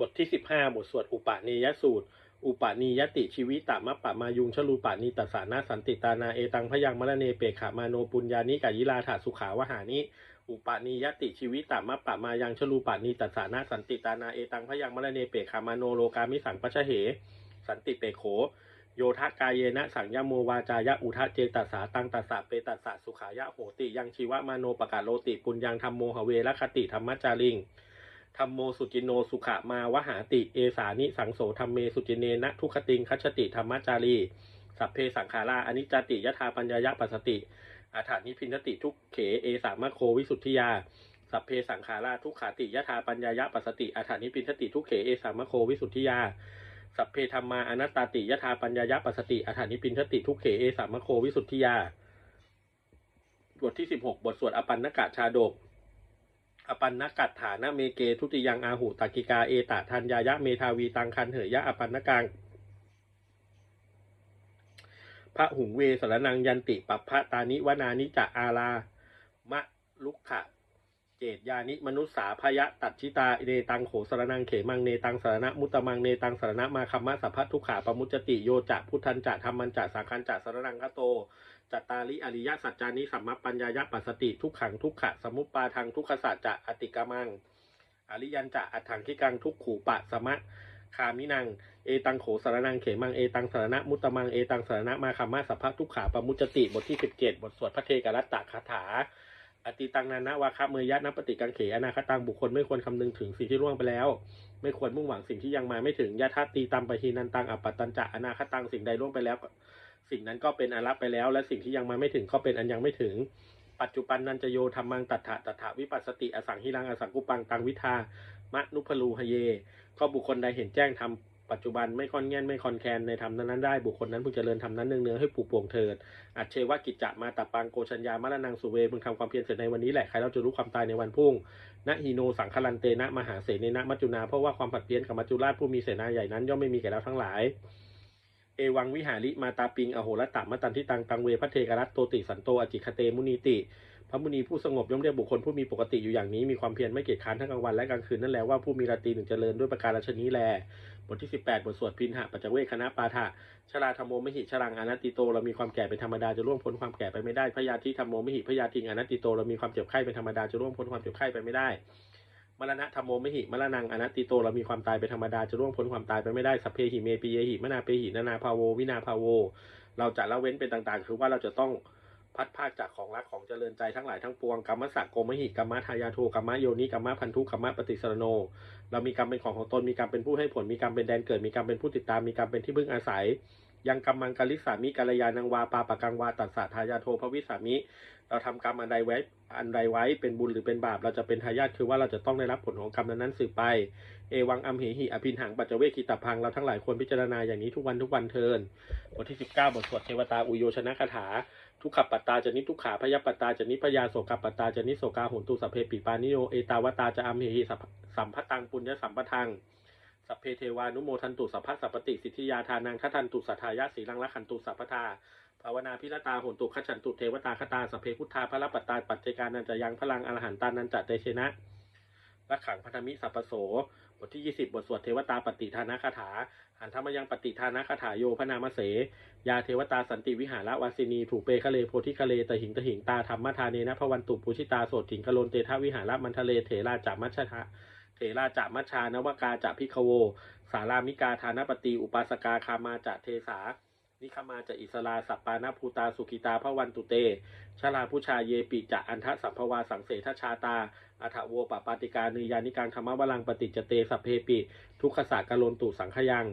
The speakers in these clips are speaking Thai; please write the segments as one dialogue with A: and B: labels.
A: บทที่สิบห้าบทสวดอุปาเนยสูตร อุปานียติชีวิตตมะปะมายุงชลูปานีตัสสานาสันติตานาเอตังพยังมะระเนเปขามาโนปุญญานิกายิลาถาสุขาวหานิอุปานียติชีวิตตมะปะมายังชลูปานีตัสสานาสันติตานาเอตังพยังมะระเนเปขามาโนโลกามิสังปัชเห สันติเปโข โยทะกายเยนะสังยโมวาจายะอุทะเจตัสสาตังตัสสะเปตัสสะสุขายะโหติยังชีวะมาโนปะกาโลติปุญญังธรรมโมหเวรคติธรรมจาริง ธรรมโมสุจินโนสุขมาวหาติเอสานิสังโสธรรมเมสุจินเนนะทุคติงคัจติธรรมจารีสัพเพสังขาราอนิจจติยถาปัญญายะปัสสติอาถานิพินติทุกเขเอสามะโควิสุทธิยาสัพเพสังขาราทุกขาติยถาปัญญายะปัสสติอาถานิพินติทุกเขเอสามะโควิสุทธิยาสัพเพธรรมาอนัตตาติยถาปัญญายะปัสสติอาถานิพินติทุกเขเอสามะโควิสุทธิยาบทที่สิบหกบทสวดอปันนกะชาดก อปันนกัตฐานะเมเกทุติยังอาหุตักกิกาเอตะทันยายะเมทาวีตังคันเหยะอปันนกังพระหุงเวสรนังยันติปัปพะตานิวนานิจะอารามะลุกขะเจตยานิมนุษสาพยะตัดชิตาเนตังโขสรนังเขมังเนตังสรณะมุตตมังเนตังสรณะมาคัมมะสัพพทุขาปมุจจติโยจะพุทธันจะธรรมันจะสังคันจะสรนังคโต จัตตาริอริยสัจจานิสัมมปัญญายปัสสติทุกขังทุกขะสมุปปาทังทุกขสัจจะอติกามัง อริยันจะอัฏฐังคิกังทุกขูปะสมะคามินัง เอตังโขสารนังเขมัง เอตังสารณะมุตตมัง เอตังสารณะมาคัมมะสัพพะทุกขาปมุจติ บทที่สิบเจ็ดบทสวดพระเทกรัตตะคาถา อติตังนานะวาคะเมยะนัปฏิกังเขอนาคตังบุคคลไม่ควรคำนึงถึงสิ่งที่ล่วงไปแล้ว ไม่ควรมุ่งหวังสิ่งที่ยังมาไม่ถึงยะทัตตีตัมปะฮีนันตังอัปปตันจะอนาคตังสิ่งใดล่วงไปแล้ว สิ่งนั้นก็เป็นอารัปไปแล้ว และสิ่งที่ยังมาไม่ถึงก็เป็นอันยังไม่ถึง ปัจจุบันนันจะโยธรรมังตัถะตัถะวิปัสสติอสังหิรังอสังกุปังตังวิทามะนุพลูหเย ก็บุคคลใดเห็นแจ้งทำปัจจุบันไม่ค่อนแง่นไม่คอนแคนในธรรมนั้นได้บุคคลนั้นพึงเจริญธรรมนั้นเนืองๆให้ปลูกปวงเถิดอัจเชวกิจจะมาตับปังโกชัญญามระนังสุเวพึงทำความเพียรเสร็จในวันนี้แหละใครเราจะรู้ความตายในวันพุ่งนะฮีโนสังคลันเตนะมหาเสนนะมัจจุนาเพราะว่าความผัดเพี้ยนกับมัจจุราชผู้มีเสนาใหญ่นั้นย่อมไม่มีแก่เราทั้งหลาย เอวังวิหาริมาตาปิง อโหรตามตันทิตังตังเวพระเทกรัตโตติสันโตอจิคเตมุนีติ พระมุนีผู้สงบย่อมเรียกบุคคลผู้มีปกติอยู่อย่างนี้มีความเพียรไม่เกียจค้านทั้งกลางวันและกลางคืนนั่นแหละว่าผู้มีราตรีหนึ่งเจริญด้วยประการฉนี้แล บทที่ 18 บทสวดพินหะปัจจเวคคณะปาฐะชราธรรมโมมหิชรังอนัตติโตเรามีความแก่เป็นธรรมดาจะร่วงพ้นความแก่ไปไม่ได้พยาธิธรรมโมมหิพยาธิงอนัตติโตเรามีความเจ็บไข้เป็นธรรมดาจะร่วงพ้นความเจ็บไข้ไปไม่ได้ มรณะธรรมโมมหิมรณังอนัตติโตเรามีความตายเป็นธรรมดาจะร่วงพ้นความตายไปไม่ได้สัพเพหิเมปิเยหิมนาเปหินานาภาโว วินาภาโว เราจะละเว้นเป็นต่างๆ คือว่าเราจะต้องพัดภาคจากของรักของเจริญใจทั้งหลายทั้งปวงกรรมสักโกมหิกรรมทายาโทกรรมโยนิกรรมพันธุกรรมปฏิสรโน เรามีกรรมเป็นของของตนมีกรรมเป็นผู้ให้ผลมีกรรมเป็นแดนเกิดมีกรรมเป็นผู้ติดตามมีกรรมเป็นที่พึ่งอาศัย ยังกรรมังกาลิสามิกาลยานังวาปาปะกังวาตัสสะทายาโทภวิสามิ เราทำกรรมอันใดไว้อันใดไว้เป็นบุญหรือเป็นบาป เราจะเป็นทายาทคือว่าเราจะต้องได้รับผลของกรรมนั้นสืบไป เอวังอัมเหหิอภินหังปัจเจเวคิตพังเราทั้งหลายควรพิจารณาอย่างนี้ทุกวันทุกวันเทินบทที่ 19 บทสวดเทวตาอุโยชนะคาถา ทุกขปัตตาจะนิทุกขาพยปัตตาจะนิพยาโสกปัตตาจะนิโสกาหุนตุสัพเพปิปานิโยเอตาวตาจะอัมเหหิสัพสัมพตังปุญญสัมปทัง สัพเพเทวานุโมทันตุสัพพะสัพปติสิทธิยาทานังคทันตุสัทธายะสีลังละขันตุสัพพทาภาวนาพิรตาหนตุขฉันตุเทวตาคตาสัพเพพุทธาพระปัตตาปัจเจกานันจะยังพลังอรหันตานันจะเตชนะละขังพันธมิสัพโส บทที่ 20 บทสวดเทวตาปฏิทานาคาถา หันธรรมยังปฏิทานาคาถาโยพนามเส ยาเทวตาสันติวิหารวาสินี ถูกเปคะเลโพธิคะเลตหิงตหิงตาธรรมทาเนนะพวันตุปุชิตาโสดถิงกะโลนเตทวิหารมันทะเลเถราจามัชชะ เถราจามัชชานวกาจาพิคโว สารามิกาธานปฏิอุปาสกาคามาจะเทสา นิคมาจะอิสลาสัปปานาภูตาสุขิตาพระวันตุเต ชลาผู้ชายเยปิจะอันทะสัมภวาสังเสทชาตา อัฐโวปปาติกานิยานิกังธรรมวลังปฏิจเตสัพเพปิ ทุกขสากะโลนตุสังขยัง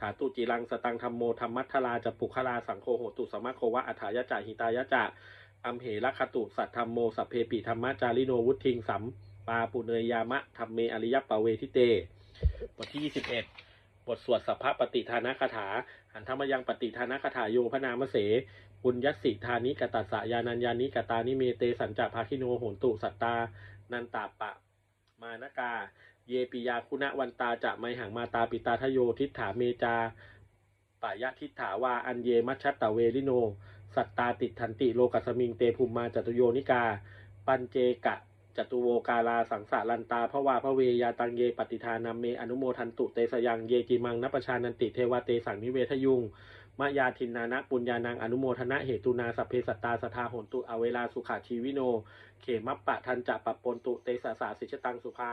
A: ถาตุจิรังสตังธรรมโมธรรมัทลาจะปุคลาสังโฆโหตุสมะโควะอัฐายะจาหิตายะจะอัมเหรคตุสัทธรรมโมสัพเพปิธรรมจาริโนวุทิงสัม ปาปุเนยยามะธรรมเมอริยปะเวทิเต บทที่ 21 บทสวดสัพพะปฏิทานคาถาหันธรรมยังปฏิทานคาถาโยพนามเสปุญญสิทานิกตัสสะยานัญญานิกตานิเมเตสัญจภาคิโนโหนตุสัตตา นันตาปะ มานกา เยปิยาคุณวันตาจะไมหังมาตาปิตาทโยทิฏฐาเมจาปายะทิฏฐาวาอันเยมัชชตะเวลิโน สัตตาติดทันติโลกัสมิงเตภูมิมาจตุโยนิกา ปัญเจกะ จตุโวการาสังสารันตาพระวาพระเวยาตังเยปฏิทานาเมอนุโมทันตุเตสยังเยจิมังนปชานันติเทวาเตสังนิเวทยุงมายาทินนานะปุญญานังอนุโมทนะเหตุนาสัพเพสัตตาสทาหนตุอเวลาสุขาชีวิโน เขมัปปะทันจะปะปนตุเตสาสาสิชตังสุภา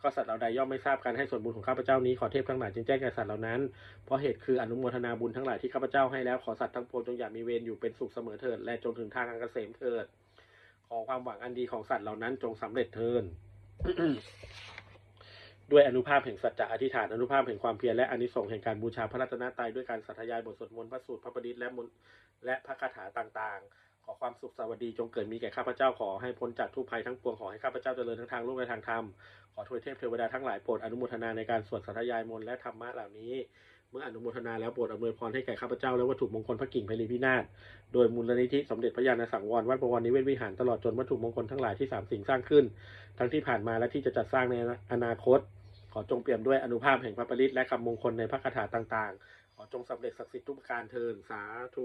A: ข้อสัตว์เหล่าใดย่อมไม่ทราบการให้ส่วนบุญของข้าพเจ้านี้ขอเทพทั้งหลายจึงแจ้งแก่สัตว์เหล่านั้น เพราะเหตุคืออนุโมทนาบุญทั้งหลายที่ข้าพเจ้าให้แล้วขอสัตว์ทั้งปวงจงอย่ามีเวรอยู่เป็นสุขเสมอเถิดและจงถึงทางอันเกษมเถิด ขอความหวังอันดีของสัตว์เหล่านั้นจงสำเร็จเถิดด้วยอนุภาพแห่งสัจจะอธิษฐานอนุภาพแห่งความเพียรและอานิสงส์แห่งการบูชาพระรัตนตรัยด้วยการสัทยายบทสวดมนต์พระสูตรพระประดิษฐ์และมนและพระคาถาต่างๆ อความสุขสวัสดีจงเกิดมีแก่ข้าพเจ้าขอให้พ้นจากทุกภัยทั้งปวงขอให้ข้าพเจ้าเจริญทั้งทางโลกและทางธรรมขอทวยเทพเทวดาทั้งหลายโปรดอนุโมทนาในการสวดสัทยายมนต์และธรรมะเหล่านี้ เมื่ออนุโมทนาแล้วโปรดอำนวยพรให้แก่ข้าพเจ้าและวัตถุมงคลพระกิ่งเพลิพินาศโดยมูลนิธิสมเด็จพระญาณสังวรวัดประวรนิเวศวิหารตลอดจนวัตถุมงคลทั้งหลายที่สามสิ่งสร้างขึ้น ทั้งที่ผ่านมาและที่จะจัดสร้างในอนาคต ขอจงเปี่ยมด้วยอนุภาพแห่งพระปริตและคำมงคลในพระคาถาต่าง ๆ ขอจงสำเร็จศักดิ์สิทธิ์ทุกการเทินสาธุ